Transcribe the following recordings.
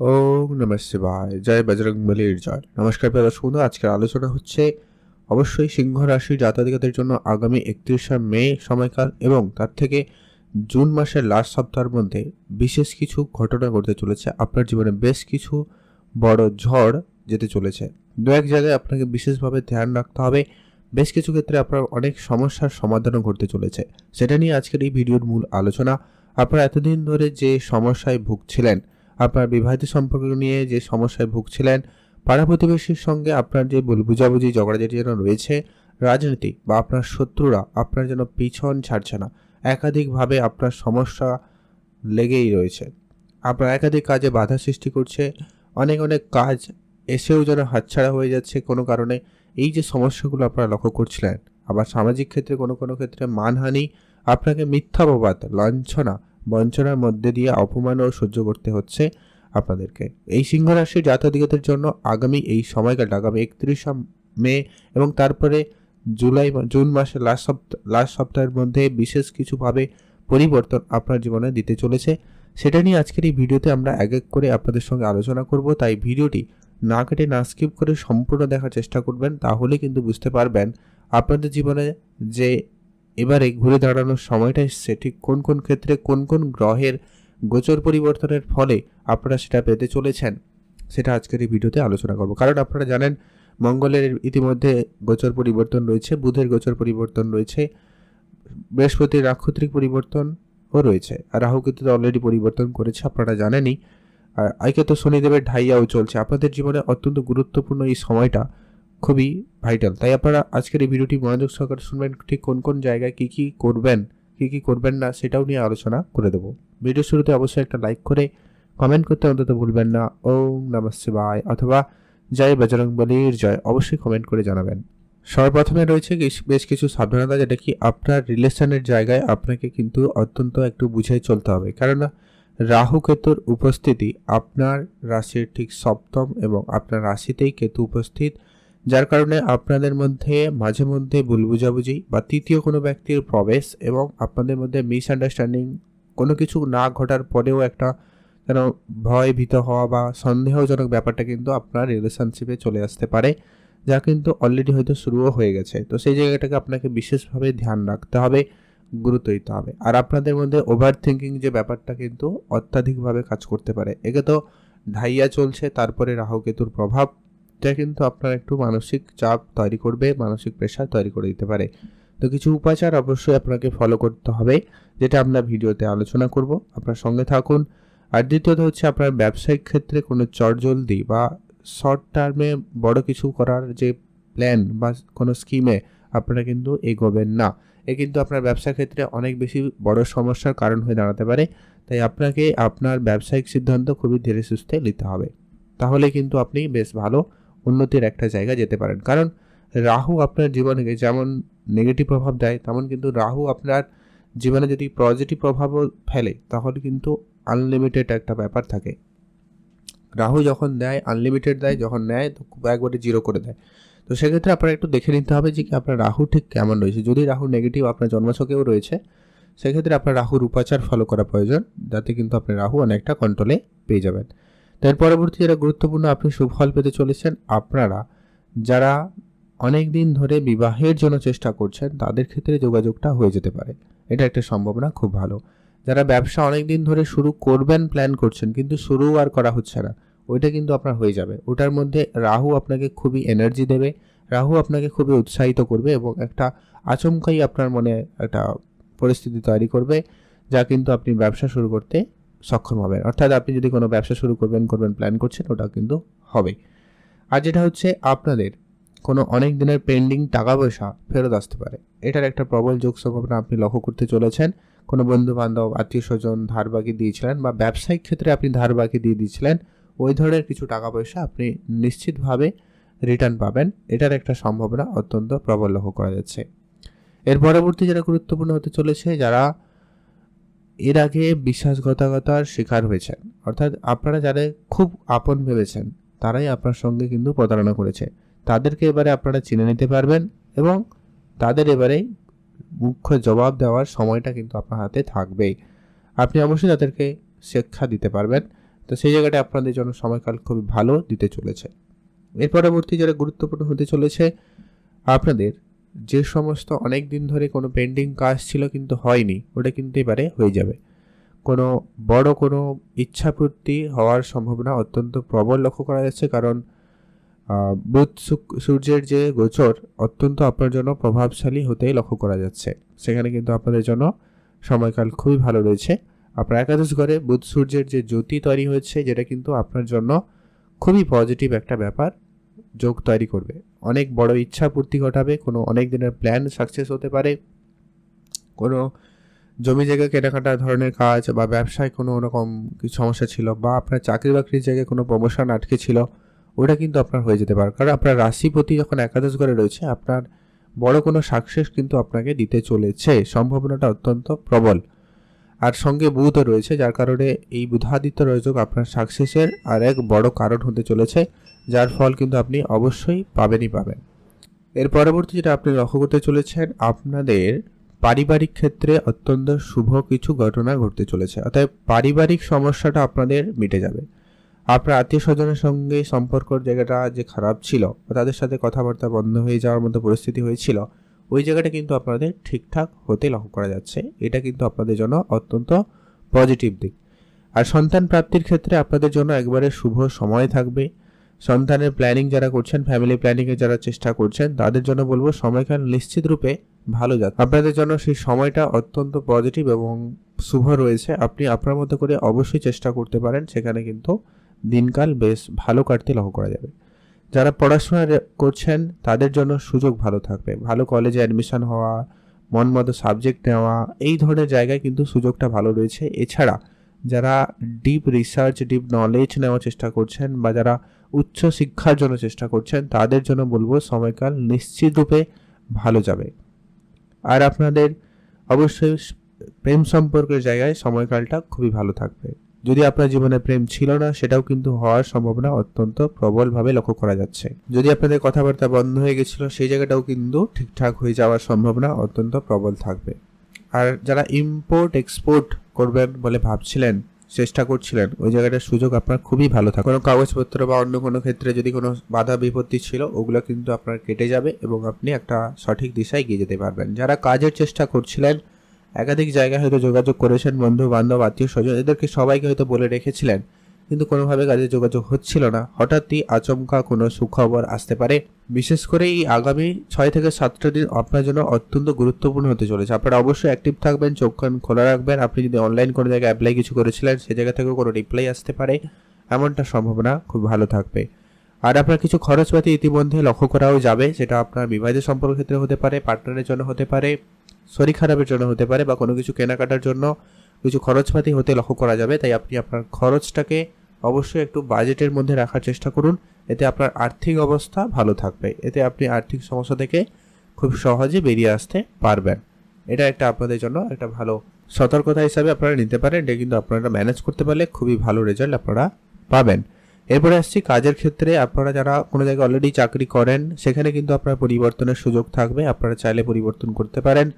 ওম নমঃ শিবায়। জয় বজরং বলির জয়। নমস্কার প্রিয় দর্শক বন্ধু আজকের আলোচনা হচ্ছে অবশ্যই সিংহ রাশি জাতকাদের জন্য আগামী একত্রিশে মে সময়কাল এবং তার থেকে জুন মাসের লাস্ট সপ্তাহের মধ্যে বিশেষ কিছু ঘটনা ঘটতে চলেছে। আপনার জীবনে বেশ কিছু বড় ঝড় যেতে চলেছে। দু এক জায়গায় আপনাকে বিশেষভাবে ধ্যান রাখতে হবে। বেশ কিছু ক্ষেত্রে আপনার অনেক সমস্যার সমাধানও ঘটতে চলেছে। সেটা নিয়ে আজকের এই ভিডিওর মূল আলোচনা। আপনারা এতদিন ধরে যে সমস্যায় ভুগছিলেন আপনার বিবাহিত সম্পর্ক নিয়ে যে সমস্যায় ভুগছিলেন, পাড়া প্রতিবেশীর সঙ্গে আপনার যে ভুল বুঝাবুঝি, ঝগড়াঝাটি যেন রয়েছে, রাজনীতি বা আপনার শত্রুরা আপনার যেন পিছন ছাড়ছে না, একাধিকভাবে আপনার সমস্যা লেগেই রয়েছে। আপনার একাধিক কাজে বাধা সৃষ্টি করছে, অনেক অনেক কাজ এসেও যেন হাতছাড়া হয়ে যাচ্ছে কোনো কারণে। এই যে সমস্যাগুলো আপনারা লক্ষ্য করছিলেন, আবার সামাজিক ক্ষেত্রে কোনো কোনো ক্ষেত্রে মানহানি, আপনাকে মিথ্যা মিথ্যাবাদ লাঞ্ছনা বঞ্চনার মধ্যে দিয়ে অপমানও সহ্য করতে হচ্ছে আপনাদেরকে। এই সিংহ রাশির জাতকদের জন্য আগামী এই সময়কালটা, আগামী একত্রিশে মে এবং তারপরে জুলাই জুন মাসের লাস্ট সপ্তাহ লাস্ট সপ্তাহের মধ্যে বিশেষ কিছুভাবে পরিবর্তন আপনার জীবনে দিতে চলেছে। সেটা নিয়ে আজকের এই ভিডিওতে আমরা এক এক করে আপনাদের সঙ্গে আলোচনা করব। তাই ভিডিওটি না কেটে, না স্কিপ করে সম্পূর্ণ দেখার চেষ্টা করবেন, তাহলে কিন্তু বুঝতে পারবেন আপনাদের জীবনে যে এবারে ঘুরে দাঁড়ানোর সময়টা এসছে। ঠিক কোন কোন ক্ষেত্রে কোন কোন গ্রহের গোচর পরিবর্তনের ফলে আপনারা সেটা পেতে চলেছেন, সেটা আজকের এই ভিডিওতে আলোচনা করব। কারণ আপনারা জানেন, মঙ্গলের ইতিমধ্যে গোচর পরিবর্তন রয়েছে, বুধের গোচর পরিবর্তন রয়েছে, বৃহস্পতির নাক্ষত্রিক পরিবর্তনও রয়েছে, আর রাহু কিন্তু অলরেডি পরিবর্তন করেছে, আপনারা জানেনই। আর আইকে তো শনিদেবের ঢাইয়াও চলছে। আপনাদের জীবনে অত্যন্ত গুরুত্বপূর্ণ এই সময়টা খুবই ভাইটাল তাই আপনারা আজকের এই ভিডিওটি মনোযোগ সহকারে শুনবেন, ঠিক কোন কোন জায়গায় কি কি করবেন, কি কি করবেন না, সেটাও নিয়ে আলোচনা করে দেবো। ভিডিও শুরুতে অবশ্যই একটা লাইক করে কমেন্ট করতে অন্তত ভুলবেন না। ওম নমঃ শিবায় অথবা জয় বজরং বলির জয় অবশ্যই কমেন্ট করে জানাবেন। সর্বপ্রথমে রয়েছে বেশ কিছু সাবধানতা, যেটা কি আপনার রিলেশনের জায়গায় আপনাকে কিন্তু অত্যন্ত একটু বুঝে চলতে হবে। কেননা রাহু কেতুর উপস্থিতি আপনার রাশির ঠিক সপ্তম এবং আপনার রাশিতেই কেতু উপস্থিত যার কারণে আপনাদের মধ্যে মাঝে মধ্যে ভুল বুঝাবুঝি বা তৃতীয় কোনো ব্যক্তির প্রবেশ এবং আপনাদের মধ্যে মিসআন্ডারস্ট্যান্ডিং কোনো কিছু না ঘটার পরেও একটা যেন ভয় ভীত হওয়া বা সন্দেহজনক ব্যাপারটা কিন্তু আপনার রিলেশনশিপে চলে আসতে পারে, যা কিন্তু অলরেডি হয়তো শুরুও হয়ে গেছে। তো সেই জায়গাটাকে আপনাকে বিশেষভাবে ধ্যান রাখতে হবে, গুরুত্ব দিতে হবে। আর আপনাদের মধ্যে ওভার থিঙ্কিং যে ব্যাপারটা কিন্তু অত্যাধিকভাবে কাজ করতে পারে। একে তো ঢাইয়া চলছে, তারপরে রাহু কেতুর প্রভাব যা কিন্তু আপনার একটু মানসিক চাপ তৈরি করবে, মানসিক প্রেশার তৈরি করে দিতে পারে। তো কিছু উপাচার অবশ্যই আপনাকে ফলো করতে হবে, যেটা আমরা ভিডিওতে আলোচনা করব। আপনার সঙ্গে থাকুন। আর দ্বিতীয়ত হচ্ছে আপনার ব্যবসায়িক ক্ষেত্রে কোনো চটজলদি বা শর্ট টার্মে বড় কিছু করার যে প্ল্যান বা কোনো স্কিমে আপনারা কিন্তু এগোবেন না। এ কিন্তু আপনার ব্যবসা ক্ষেত্রে অনেক বেশি বড় সমস্যার কারণ হয়ে দাঁড়াতে পারে। তাই আপনাকে আপনার ব্যবসায়িক সিদ্ধান্ত খুবই ধীরে সুস্থে নিতে হবে। তাহলে কিন্তু আপনি বেশ ভালো উন্নতির একটা জায়গা যেতে পারেন। কারণ রাহু আপনার জীবনে যেমন নেগেটিভ প্রভাব দেয়, তেমন কিন্তু রাহু আপনার জীবনে যদি পজিটিভ প্রভাবও ফেলে, তাহলে কিন্তু আনলিমিটেড একটা ব্যাপার থাকে। রাহু যখন দেয় আনলিমিটেড দেয়, যখন নেয়, তো একবারে জিরো করে দেয়। তো সেক্ষেত্রে আপনার একটু দেখে নিতে হবে যে কি আপনার রাহু ঠিক কেমন রয়েছে। যদি রাহু নেগেটিভ আপনার জন্মছকেও রয়েছে, সেক্ষেত্রে আপনার রাহুর উপাচার ফলো করা প্রয়োজন। যাতে কিন্তু আপনি রাহু অনেকটা কন্ট্রোলে পেয়ে যাবেন। তার পরবর্তী যেটা গুরুত্বপূর্ণ, আপনি সুফল পেতে চলেছেন। আপনারা যারা অনেক দিন ধরে বিবাহের জন্য চেষ্টা করছেন, তাদের ক্ষেত্রে যোগাযোগটা হয়ে যেতে পারে। এটা একটা সম্ভাবনা, খুব ভালো। যারা ব্যবসা অনেক দিন ধরে শুরু করবেন প্ল্যান করছেন, কিন্তু শুরু আর করা হচ্ছে না, ওইটা কিন্তু আপনার হয়ে যাবে। ওটার মধ্যে রাহু আপনাকে খুবই এনার্জি দেবে, রাহু আপনাকে খুবই উৎসাহিত করবে এবং একটা আচমকাই আপনার মনে একটা পরিস্থিতি তৈরি করবে, যা কিন্তু আপনি ব্যবসা শুরু করতে সক্ষম হবেন। অর্থাৎ আপনি যদি কোনো ব্যবসা শুরু করবেন করবেন প্ল্যান করছেন, ওটা কিন্তু হবে। আর যেটা হচ্ছে আপনাদের কোনো অনেক দিনের পেন্ডিং টাকা পয়সা ফেরত আসতে পারে। এটার একটা প্রবল যোগ সম্ভাবনা আপনি লক্ষ্য করতে চলেছেন। কোনো বন্ধু বান্ধব আত্মীয় স্বজন ধার বাকি দিয়েছিলেন বা ব্যবসায়িক ক্ষেত্রে আপনি ধার বাকি দিয়ে দিয়েছিলেন, ওই ধরনের কিছু টাকা পয়সা আপনি নিশ্চিতভাবে রিটার্ন পাবেন। এটার একটা সম্ভাবনা অত্যন্ত প্রবল লক্ষ্য করা যাচ্ছে। এর পরবর্তী যেটা গুরুত্বপূর্ণ হতে চলেছে, যারা এর আগে বিশ্বাসঘাতকতার শিকার হয়েছেন। অর্থাৎ আপনারা যাদের খুব আপন ভেবেছেন, তারাই আপনার সঙ্গে কিন্তু প্রতারণা করেছে। তাদেরকে এবারে আপনারা চিনে নিতে পারবেন এবং তাদের এবারে মুখ্য জবাব দেওয়ার সময়টা কিন্তু আপনার হাতে থাকবেই। আপনি অবশ্যই তাদেরকে শিক্ষা দিতে পারবেন। তো সেই জায়গাটা আপনাদের জন্য সময়কাল খুবই ভালো দিতে চলেছে। এর পরবর্তী যারা গুরুত্বপূর্ণ হতে চলেছে, আপনাদের যে সমস্ত অনেক দিন ধরে কোনো পেন্ডিং কাজ ছিল কিন্তু হয়নি, ওটা কিন্তু এবারে হয়ে যাবে। কোনো বড় কোনো ইচ্ছাপূর্তি হওয়ার সম্ভাবনা অত্যন্ত প্রবল লক্ষ্য করা যাচ্ছে কারণ বুধ সূর্যের যে গোচর অত্যন্ত আপনার জন্য প্রভাবশালী হতেই লক্ষ্য করা যাচ্ছে। সেখানে কিন্তু আপনাদের জন্য সময়কাল খুবই ভালো রয়েছে। আপনার একাদশ ঘরে বুধ সূর্যের যে জ্যোতি তৈরি হয়েছে, যেটা কিন্তু আপনার জন্য খুবই পজিটিভ একটা ব্যাপার যোগ তৈরি করবে। অনেক বড় ইচ্ছা পূর্তি ঘটাবে, কোনো অনেক দিনের প্ল্যান সাকসেস হতে পারে। কোনো জমি জায়গা কেনাকাটা ধরনের কাজ বা ব্যবসায় কোনো রকম কিছু সমস্যা ছিল বা আপনার চাকরি বাকরির জায়গায় কোনো প্রমোশন আটকে ছিল, ওটা কিন্তু আপনার হয়ে যেতে পারে। কারণ আপনার রাশিপতি যখন একাদশ ঘরে রয়েছে, আপনার বড় কোনো সাকসেস কিন্তু আপনাকে দিতে চলেছে। সম্ভাবনাটা অত্যন্ত প্রবল। আর সঙ্গে বুধও রয়েছে, যার কারণে এই বুধাদিত্য রয়োযোগ আপনার সাকসেসের আর এক বড় কারণ হতে চলেছে। যার ফল কিন্তু আপনি অবশ্যই পাবেনই পাবেন। এর পরবর্তী যেটা আপনি লক্ষ্য করতে চলেছেন, আপনাদের পারিবারিক ক্ষেত্রে অত্যন্ত শুভ কিছু ঘটনা ঘটতে চলেছে। অর্থাৎ পারিবারিক সমস্যাটা আপনাদের মিটে যাবে। আপনার আত্মীয় স্বজনের সঙ্গে সম্পর্কর জায়গাটা যে খারাপ ছিল বা তাদের সাথে কথাবার্তা বন্ধ হয়ে যাওয়ার মতো পরিস্থিতি হয়েছিল, ওই জায়গাটা কিন্তু আপনাদের ঠিকঠাক হতে লক্ষ্য করা যাচ্ছে। এটা কিন্তু আপনাদের জন্য অত্যন্ত পজিটিভ দিক। আর সন্তান প্রাপ্তির ক্ষেত্রে আপনাদের জন্য একবারে শুভ সময় থাকবে। সন্তানের প্ল্যানিং যারা করছেন ফ্যামিলি প্ল্যানিংয়ে যারা চেষ্টা করছেন, তাদের জন্য বলব সময়কাল নিশ্চিত রূপে ভালো যাচ্ছে আপনাদের জন্য সেই সময়টা অত্যন্ত পজিটিভ এবং শুভ রয়েছে। আপনি আপনার মতো করে অবশ্যই চেষ্টা করতে পারেন, সেখানে কিন্তু দিনকাল বেশ ভালো কাটতে লক্ষ্য করা যাবে। যারা পড়াশোনা করছেন, তাদের জন্য সুযোগ ভালো থাকবে। ভালো কলেজে অ্যাডমিশন হওয়া, মন মতো সাবজেক্ট নেওয়া, এই ধরনের জায়গায় কিন্তু সুযোগটা ভালো রয়েছে। এছাড়া যারা ডিপ রিসার্চ ডিপ নলেজ নেওয়ার চেষ্টা করছেন বা যারা উচ্চ শিক্ষার জন্য চেষ্টা করছেন, তাদের জন্য বলব সময়কাল নিশ্চিত রূপে ভালো যাবে। আর আপনাদের অবশ্যই প্রেম সম্পর্কের জায়গায় সময়কালটা খুবই ভালো থাকবে। যদি আপনার জীবনে প্রেম ছিল না, সেটাও কিন্তু হওয়ার সম্ভাবনা অত্যন্ত প্রবলভাবে লক্ষ্য করা যাচ্ছে। যদি আপনাদের কথাবার্তা বন্ধ হয়ে গেছিল, সেই জায়গাটাও কিন্তু ঠিকঠাক হয়ে যাওয়ার সম্ভাবনা অত্যন্ত প্রবল থাকবে। আর যারা ইম্পোর্ট এক্সপোর্ট করবেন বলে ভাবছিলেন চেষ্টা করছিলেন, ওই জায়গাটার সুযোগ আপনার খুবই ভালো থাকে কোনো কাগজপত্র বা অন্য কোনো ক্ষেত্রে যদি কোনো বাধা বিপত্তি ছিল, ওগুলো কিন্তু আপনার কেটে যাবে এবং আপনি একটা সঠিক দিশায় এগিয়ে যেতে পারবেন। যারা কাজের চেষ্টা করছিলেন, একাধিক জায়গায় হয়তো যোগাযোগ করেছেন বন্ধু বান্ধব আত্মীয় স্বজন এদেরকে সবাইকে হয়তো বলে রেখেছিলেন কিন্তু কোনোভাবে কাজে যোগাযোগ হচ্ছিল না। হঠাৎই আচমকা কোনো সুখবর আসতে পারে। বিশেষ করে এই আগামী ছয় থেকে সাতটা দিন আপনার জন্য অত্যন্ত গুরুত্বপূর্ণ হতে চলেছে। আপনারা অবশ্যই অ্যাক্টিভ থাকবেন, চোখ কান খোলা রাখবেন। আপনি যদি অনলাইন কোনো জায়গায় অ্যাপ্লাই কিছু করেছিলেন, সে জায়গা থেকেও কোনো রিপ্লাই আসতে পারে। এমনটা সম্ভাবনা খুব ভালো থাকবে। আর আপনার কিছু খরচপাতি ইতিমধ্যে লক্ষ্য করাও যাবে। সেটা আপনার বিবাহিত সম্পর্ক ক্ষেত্রে হতে পারে পার্টনারের জন্য হতে পারে, শরীর খারাপের জন্য হতে পারে বা কোনো কিছু কেনাকাটার জন্য কিছু খরচপাতি হতে লক্ষ্য করা যাবে। তাই আপনি আপনার খরচটাকে অবশ্যই একটু বাজেটের মধ্যে রাখার চেষ্টা করুন। এতে আপনার আর্থিক অবস্থা ভালো থাকবে। এতে আপনি আর্থিক সমস্যা থেকে খুব সহজে বেরিয়ে আসতে পারবেন। এটা একটা আপনাদের জন্য একটা ভালো সতর্কতা হিসাবে আপনারা নিতে পারেন। এটা কিন্তু আপনারা ম্যানেজ করতে পারলে খুবই ভালো রেজাল্ট আপনারা পাবেন। এরপরে আসছি কাজের ক্ষেত্রে। আপনারা যারা কোনো জায়গায় অলরেডি চাকরি করেন, সেখানে কিন্তু আপনার পরিবর্তনের সুযোগ থাকবে। আপনারা চাইলে পরিবর্তন করতে পারেন।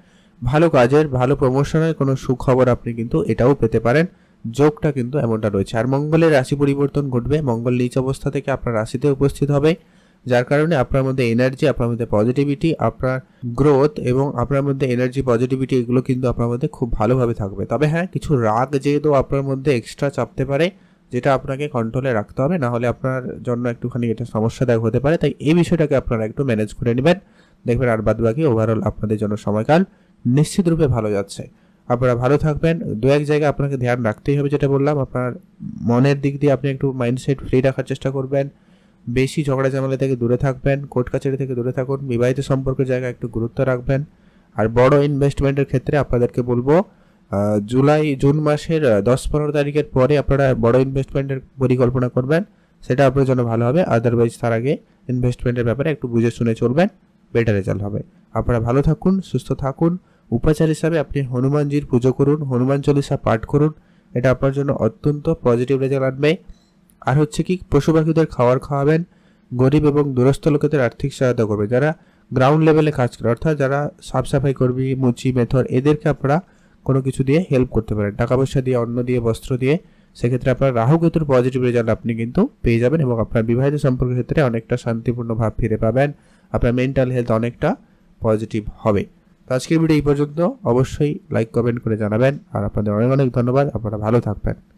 ভালো কাজের, ভালো প্রমোশনের কোনো সুখবর আপনি কিন্তু এটাও পেতে পারেন। যোগটা কিন্তু এমনটা রয়েছে। আর মঙ্গলের রাশি পরিবর্তন ঘটবে। মঙ্গল নিচ অবস্থা থেকে আপনার রাশিতে উপস্থিত হবে। যার কারণে আপনার মধ্যে এনার্জি আপনার মধ্যে পজিটিভিটি আপনার গ্রোথ এবং আপনার মধ্যে এনার্জি পজিটিভিটি এগুলো কিন্তু আপনার মধ্যে খুব ভালোভাবে থাকবে। তবে হ্যাঁ কিছু রাগ যেহেতু আপনার মধ্যে এক্সট্রা চাপতে পারে, যেটা আপনাকে কন্ট্রোলে রাখতে হবে। না হলে আপনার জন্য একটুখানি এটা সমস্যাদায়ক হতে পারে। তাই এই বিষয়টাকে আপনারা একটু ম্যানেজ করে নেবেন। দেখবেন আর বাদ বাকি ওভারঅল আপনাদের জন্য সময়কাল নিশ্চিতরূপে ভালো যাচ্ছে। আপনারা ভালো থাকবেন। দু এক জায়গায় আপনাকে ধ্যান রাখতেই হবে যেটা বললাম। আপনার মনের দিক দিয়ে আপনি একটু মাইন্ডসেট ফ্রি রাখার চেষ্টা করবেন। বেশি ঝগড়া ঝামেলা থেকে দূরে থাকবেন। কোর্ট কাছারি থেকে দূরে থাকুন। বিবাহিত সম্পর্কের জায়গায় একটু গুরুত্ব রাখবেন। আর বড় ইনভেস্টমেন্টের ক্ষেত্রে আপনাদেরকে বলব জুলাই, জুন মাসের দশ পনেরো তারিখের পরে আপনারা বড় ইনভেস্টমেন্টের পরিকল্পনা করবেন। সেটা আপনার জন্য ভালো হবে। আদারওয়াইজ তার আগে ইনভেস্টমেন্টের ব্যাপারে একটু বুঝে শুনে চলবেন। বেটার রেজাল্ট হবে। আপনারা ভালো থাকুন, সুস্থ থাকুন। উপাচার হিসাবে আপনি হনুমানজির পুজো করুন, হনুমান চল্লিশা পাঠ করুন, এটা আপনার জন্য অত্যন্ত পজিটিভ রেজাল্ট আনবে। আর হচ্ছে কি, পশু পাখিদের খাবার খাওয়াবেন, গরিব এবং দূরস্থ লোকেদের আর্থিক সহায়তা করবে। যারা গ্রাউন্ড লেভেলে কাজ করে, অর্থাৎ যারা সাফ সাফাই কর্মী, মুচি, মেথর, এদেরকে আপনারা কোনো কিছু দিয়ে হেল্প করতে পারেন। টাকা পয়সা দিয়ে, অন্ন দিয়ে, বস্ত্র দিয়ে, সেক্ষেত্রে আপনার রাহু কেতুর পজিটিভ রেজাল্ট আপনি কিন্তু পেয়ে যাবেন এবং আপনার বিবাহিত সম্পর্কের ক্ষেত্রে অনেকটা শান্তিপূর্ণ ভাব ফিরে পাবেন। আপনার মেন্টাল হেলথ অনেকটা পজিটিভ হবে। তো আজকের ভিডিও এই পর্যন্ত। অবশ্যই লাইক কমেন্ট করে জানাবেন। আর আপনাদের অনেক অনেক ধন্যবাদ। আপনারা ভালো থাকবেন।